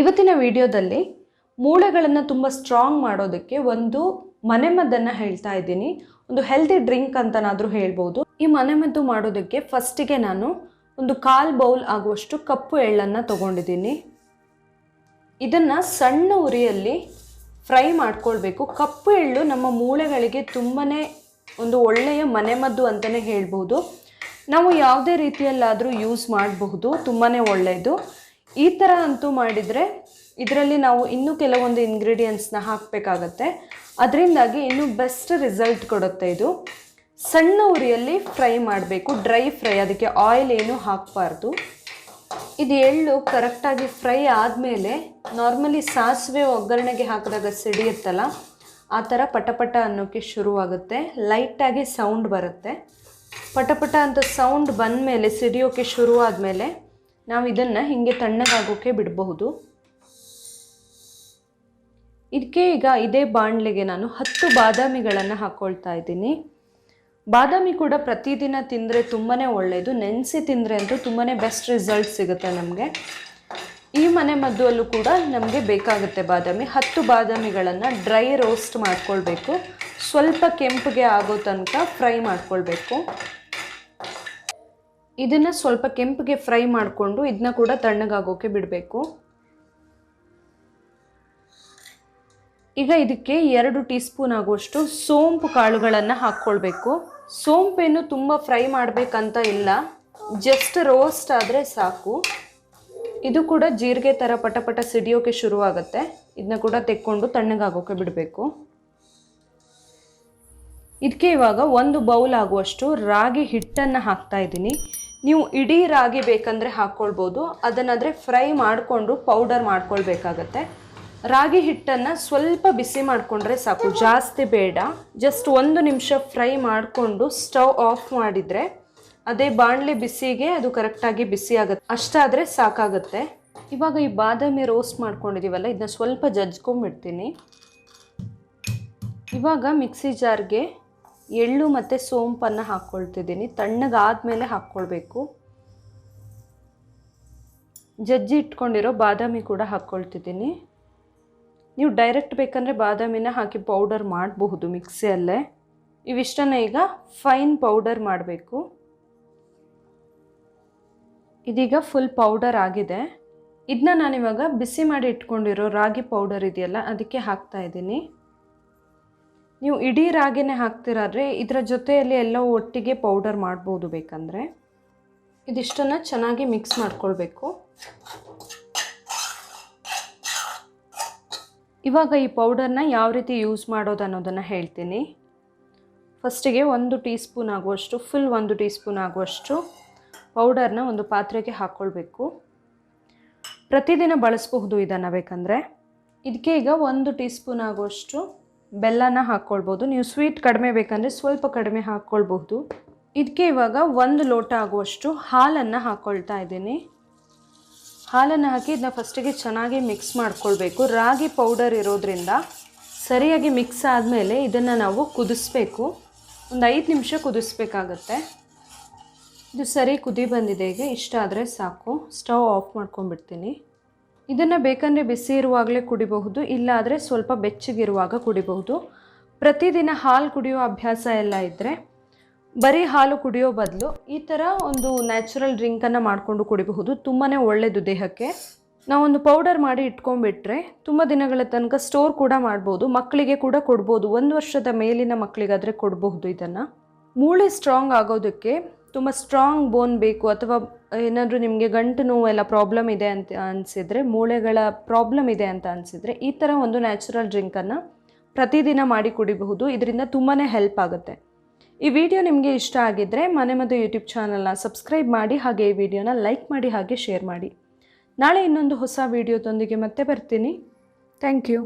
ಇವತ್ತಿನ ವಿಡಿಯೋದಲ್ಲಿ ಮೂಳೆಗಳನ್ನು ತುಂಬ ಸ್ಟ್ರಾಂಗ್ ಮಾಡೋದಕ್ಕೆ ಒಂದು ಮನೆಮದ್ದನ್ನು ಹೇಳ್ತಾ ಇದ್ದೀನಿ. ಒಂದು ಹೆಲ್ದಿ ಡ್ರಿಂಕ್ ಅಂತನಾದರೂ ಹೇಳ್ಬೋದು. ಈ ಮನೆಮದ್ದು ಮಾಡೋದಕ್ಕೆ ಫಸ್ಟಿಗೆ ನಾನು ಒಂದು ಕಾಲು ಬೌಲ್ ಆಗುವಷ್ಟು ಕಪ್ಪು ಎಳ್ಳನ್ನು ತಗೊಂಡಿದ್ದೀನಿ. ಇದನ್ನು ಸಣ್ಣ ಉರಿಯಲ್ಲಿ ಫ್ರೈ ಮಾಡ್ಕೊಳ್ಬೇಕು. ಕಪ್ಪು ಎಳ್ಳು ನಮ್ಮ ಮೂಳೆಗಳಿಗೆ ತುಂಬಾ ಒಂದು ಒಳ್ಳೆಯ ಮನೆಮದ್ದು ಅಂತಲೇ ಹೇಳ್ಬೋದು. ನಾವು ಯಾವುದೇ ರೀತಿಯಲ್ಲಾದರೂ ಯೂಸ್ ಮಾಡಬಹುದು. ತುಂಬಾ ಒಳ್ಳೆಯದು. ಈ ಥರ ಅಂತೂ ಮಾಡಿದರೆ ಇದರಲ್ಲಿ ನಾವು ಇನ್ನೂ ಕೆಲವೊಂದು ಇಂಗ್ರೀಡಿಯೆಂಟ್ಸ್ನ ಹಾಕಬೇಕಾಗತ್ತೆ. ಅದರಿಂದಾಗಿ ಇನ್ನೂ ಬೆಸ್ಟ್ ರಿಸಲ್ಟ್ ಕೊಡುತ್ತೆ ಇದು. ಸಣ್ಣ ಉರಿಯಲ್ಲಿ ಫ್ರೈ ಮಾಡಬೇಕು ಡ್ರೈ ಫ್ರೈ ಅದಕ್ಕೆ ಆಯಿಲ್ ಏನು ಹಾಕಬಾರ್ದು. ಇದು ಎಳ್ಳು ಕರೆಕ್ಟಾಗಿ ಫ್ರೈ ಆದಮೇಲೆ ನಾರ್ಮಲಿ ಸಾಸಿವೆ ಒಗ್ಗರಣೆಗೆ ಹಾಕಿದಾಗ ಸಿಡಿಯುತ್ತಲ್ಲ, ಆ ಥರ ಪಟಪಟ ಅನ್ನೋಕ್ಕೆ ಶುರುವಾಗುತ್ತೆ. ಲೈಟಾಗಿ ಸೌಂಡ್ ಬರುತ್ತೆ. ಪಟಪಟ ಅಂತ ಸೌಂಡ್ ಬಂದಮೇಲೆ ಸಿಡಿಯೋಕ್ಕೆ ಶುರು ಆದಮೇಲೆ ನಾವು ಇದನ್ನು ಹೀಗೆ ತಣ್ಣಗಾಗೋಕ್ಕೆ ಬಿಡಬಹುದು. ಇದಕ್ಕೆ ಈಗ ಇದೇ ಬಾಣಲೆಗೆ ನಾನು ಹತ್ತು ಬಾದಾಮಿಗಳನ್ನು ಹಾಕ್ಕೊಳ್ತಾ ಇದ್ದೀನಿ. ಬಾದಾಮಿ ಕೂಡ ಪ್ರತಿದಿನ ತಿಂದರೆ ತುಂಬಾ ಒಳ್ಳೆಯದು ನೆನೆಸಿ ತಿಂದರೆ ಅಂತೂ ತುಂಬಾ ಬೆಸ್ಟ್ ರಿಸಲ್ಟ್ ಸಿಗುತ್ತೆ ನಮಗೆ. ಈ ಮನೆ ಮದ್ದುವಲ್ಲೂ ಕೂಡ ನಮಗೆ ಬೇಕಾಗುತ್ತೆ ಬಾದಾಮಿ. ಹತ್ತು ಬಾದಾಮಿಗಳನ್ನು ಡ್ರೈ ರೋಸ್ಟ್ ಮಾಡ್ಕೊಳ್ಬೇಕು. ಸ್ವಲ್ಪ ಕೆಂಪಗೆ ಆಗೋ ತನಕ ಫ್ರೈ ಮಾಡ್ಕೊಳ್ಬೇಕು. ಇದನ್ನು ಸ್ವಲ್ಪ ಕೆಂಪಗೆ ಫ್ರೈ ಮಾಡಿಕೊಂಡು ಇದನ್ನ ಕೂಡ ತಣ್ಣಗಾಗೋಕೆ ಬಿಡಬೇಕು. ಈಗ ಇದಕ್ಕೆ ಎರಡು ಟೀ ಸ್ಪೂನ್ ಆಗುವಷ್ಟು ಸೋಂಪು ಕಾಳುಗಳನ್ನು ಹಾಕ್ಕೊಳ್ಬೇಕು. ಸೋಂಪೇನು ತುಂಬ ಫ್ರೈ ಮಾಡಬೇಕಂತ ಇಲ್ಲ. ಜಸ್ಟ್ ರೋಸ್ಟ್ ಆದರೆ ಸಾಕು. ಇದು ಕೂಡ ಜೀರಿಗೆ ಥರ ಪಟಪಟ ಸಿಡಿಯೋಕೆ ಶುರುವಾಗುತ್ತೆ. ಇದನ್ನ ಕೂಡ ತೆಕ್ಕೊಂಡು ತಣ್ಣಗಾಗೋಕೆ ಬಿಡಬೇಕು. ಇದಕ್ಕೆ ಇವಾಗ ಒಂದು ಬೌಲ್ ಆಗುವಷ್ಟು ರಾಗಿ ಹಿಟ್ಟನ್ನು ಹಾಕ್ತಾ ಇದ್ದೀನಿ. ನೀವು ಇಡೀ ರಾಗಿ ಬೇಕಂದರೆ ಹಾಕ್ಕೊಳ್ಬೋದು. ಅದನ್ನಾದರೆ ಫ್ರೈ ಮಾಡಿಕೊಂಡು ಪೌಡರ್ ಮಾಡ್ಕೊಳ್ಬೇಕಾಗತ್ತೆ. ರಾಗಿ ಹಿಟ್ಟನ್ನು ಸ್ವಲ್ಪ ಬಿಸಿ ಮಾಡಿಕೊಂಡ್ರೆ ಸಾಕು, ಜಾಸ್ತಿ ಬೇಡ. ಜಸ್ಟ್ ಒಂದು ನಿಮಿಷ ಫ್ರೈ ಮಾಡಿಕೊಂಡು ಸ್ಟವ್ ಆಫ್ ಮಾಡಿದರೆ ಅದೇ ಬಾಣಲೆ ಬಿಸಿಗೆ ಅದು ಕರೆಕ್ಟಾಗಿ ಬಿಸಿ ಆಗುತ್ತೆ. ಅಷ್ಟಾದರೆ ಸಾಕಾಗುತ್ತೆ. ಇವಾಗ ಈ ಬಾದಾಮಿ ರೋಸ್ಟ್ ಮಾಡ್ಕೊಂಡಿದ್ದೀವಲ್ಲ ಇದನ್ನ ಸ್ವಲ್ಪ ಜಜ್ಕೊಂಬಿಡ್ತೀನಿ ಇವಾಗ ಮಿಕ್ಸಿ ಜಾರ್ಗೆ ಎಳ್ಳು ಮತ್ತು ಸೋಂಪನ್ನು ಹಾಕ್ಕೊಳ್ತಿದ್ದೀನಿ ತಣ್ಣಗಾದ್ಮೇಲೆ ಹಾಕ್ಕೊಳ್ಬೇಕು ಜಜ್ಜಿ ಇಟ್ಕೊಂಡಿರೋ ಬಾದಾಮಿ ಕೂಡ ಹಾಕ್ಕೊಳ್ತಿದ್ದೀನಿ ನೀವು ಡೈರೆಕ್ಟ್ ಬೇಕಂದರೆ ಬಾದಾಮಿನ ಹಾಕಿ ಪೌಡರ್ ಮಾಡಬಹುದು ಮಿಕ್ಸಿಯಲ್ಲೇ. ಇವಿಷ್ಟನ್ನು ಈಗ ಫೈನ್ ಪೌಡರ್ ಮಾಡಬೇಕು. ಇದೀಗ ಫುಲ್ ಪೌಡರ್ ಆಗಿದೆ. ಇದನ್ನ ನಾನಿವಾಗ ಬಿಸಿ ಮಾಡಿ ಇಟ್ಕೊಂಡಿರೋ ರಾಗಿ ಪೌಡರ್ ಇದೆಯಲ್ಲ, ಅದಕ್ಕೆ ಹಾಕ್ತಾ ಇದ್ದೀನಿ. ನೀವು ಇಡೀ ರಾಗಿನೇ ಹಾಕ್ತಿರಾದ್ರೆ ಇದರ ಜೊತೆಯಲ್ಲಿ ಎಲ್ಲ ಒಟ್ಟಿಗೆ ಪೌಡರ್ ಮಾಡ್ಬೋದು ಬೇಕಂದರೆ. ಇದಿಷ್ಟನ್ನು ಚೆನ್ನಾಗಿ ಮಿಕ್ಸ್ ಮಾಡ್ಕೊಳ್ಬೇಕು. ಇವಾಗ ಈ ಪೌಡರ್ನ ಯಾವ ರೀತಿ ಯೂಸ್ ಮಾಡೋದು ಅನ್ನೋದನ್ನು ಹೇಳ್ತೀನಿ. ಫಸ್ಟಿಗೆ ಒಂದು ಟೀ ಸ್ಪೂನ್ ಆಗುವಷ್ಟು ಫುಲ್ ಒಂದು ಟೀ ಸ್ಪೂನ್ ಆಗುವಷ್ಟು ಪೌಡರ್ನ ಒಂದು ಪಾತ್ರೆಗೆ ಹಾಕ್ಕೊಳ್ಬೇಕು ಪ್ರತಿದಿನ ಬಳಸಬಹುದು ಇದನ್ನು ಬೇಕಂದರೆ. ಇದಕ್ಕೆ ಈಗ ಒಂದು ಟೀ ಸ್ಪೂನ್ ಆಗುವಷ್ಟು ಬೆಲ್ಲನ ಹಾಕ್ಕೊಳ್ಬೋದು. ನೀವು ಸ್ವೀಟ್ ಕಡಿಮೆ ಬೇಕಂದರೆ ಸ್ವಲ್ಪ ಕಡಿಮೆ ಹಾಕ್ಕೊಳ್ಬಹುದು. ಇದಕ್ಕೆ ಇವಾಗ ಒಂದು ಲೋಟ ಆಗುವಷ್ಟು ಹಾಲನ್ನು ಹಾಕ್ಕೊಳ್ತಾ ಇದ್ದೀನಿ. ಹಾಲನ್ನು ಹಾಕಿ ಇದನ್ನ ಫಸ್ಟಿಗೆ ಚೆನ್ನಾಗಿ ಮಿಕ್ಸ್ ಮಾಡ್ಕೊಳ್ಬೇಕು. ರಾಗಿ ಪೌಡರ್ ಇರೋದ್ರಿಂದ ಸರಿಯಾಗಿ ಮಿಕ್ಸ್ ಆದಮೇಲೆ ಇದನ್ನು ನಾವು ಕುದಿಸ್ಬೇಕು. ಒಂದು ಐದು ನಿಮಿಷ ಕುದಿಸ್ಬೇಕಾಗತ್ತೆ. ಇದು ಸರಿ ಕುದಿ ಬಂದಿದೆ. ಈಗ ಇಷ್ಟ ಆದರೆ ಸಾಕು. ಸ್ಟವ್ ಆಫ್ ಮಾಡ್ಕೊಂಡ್ಬಿಡ್ತೀನಿ. ಇದನ್ನು ಬೇಕಂದರೆ ಬಿಸಿ ಇರುವಾಗಲೇ ಕುಡಿಬಹುದು ಇಲ್ಲಾದರೆ ಸ್ವಲ್ಪ ಬೆಚ್ಚಗಿರುವಾಗ ಕುಡಿಬಹುದು. ಪ್ರತಿದಿನ ಹಾಲು ಕುಡಿಯೋ ಅಭ್ಯಾಸ ಎಲ್ಲ ಇದ್ದರೆ ಬರೀ ಹಾಲು ಕುಡಿಯೋ ಬದಲು ಈ ಥರ ಒಂದು ನ್ಯಾಚುರಲ್ ಡ್ರಿಂಕನ್ನು ಮಾಡಿಕೊಂಡು ಕುಡಿಬಹುದು. ತುಂಬಾ ಒಳ್ಳೆಯದು ದೇಹಕ್ಕೆ. ನಾವೊಂದು ಪೌಡರ್ ಮಾಡಿ ಇಟ್ಕೊಂಡ್ಬಿಟ್ರೆ ತುಂಬ ದಿನಗಳ ತನಕ ಸ್ಟೋರ್ ಕೂಡ ಮಾಡ್ಬೋದು, ಮಕ್ಕಳಿಗೆ ಕೂಡ ಕೊಡ್ಬೋದು. ಒಂದು ವರ್ಷದ ಮೇಲಿನ ಮಕ್ಕಳಿಗಾದರೆ ಕೊಡಬಹುದು ಇದನ್ನು. ಮೂಳೆ ಸ್ಟ್ರಾಂಗ್ ಆಗೋದಕ್ಕೆ ತುಂಬ ಸ್ಟ್ರಾಂಗ್ ಬೋನ್ ಬೇಕು ಅಥವಾ ಏನಾದರೂ ನಿಮಗೆ ಗಂಟು ನೋವು ಎಲ್ಲ ಪ್ರಾಬ್ಲಮ್ ಇದೆ ಅಂತ ಅನಿಸಿದರೆ, ಮೂಳೆಗಳ ಪ್ರಾಬ್ಲಮ್ ಇದೆ ಅಂತ ಅನಿಸಿದರೆ ಈ ಥರ ಒಂದು ನ್ಯಾಚುರಲ್ ಡ್ರಿಂಕನ್ನು ಪ್ರತಿದಿನ ಮಾಡಿ ಕುಡಿಬಹುದು. ಇದರಿಂದ ತುಂಬಾ ಹೆಲ್ಪ್ ಆಗುತ್ತೆ. ಈ ವಿಡಿಯೋ ನಿಮಗೆ ಇಷ್ಟ ಆಗಿದ್ದರೆ ಮನೆ ಮತ್ತು ಯೂಟ್ಯೂಬ್ ಚಾನಲ್ನ ಸಬ್ಸ್ಕ್ರೈಬ್ ಮಾಡಿ, ಹಾಗೆ ಈ ವಿಡಿಯೋನ ಲೈಕ್ ಮಾಡಿ, ಹಾಗೆ ಶೇರ್ ಮಾಡಿ. ನಾಳೆ ಇನ್ನೊಂದು ಹೊಸ ವಿಡಿಯೋದೊಂದಿಗೆ ಮತ್ತೆ ಬರ್ತೀನಿ. Thank you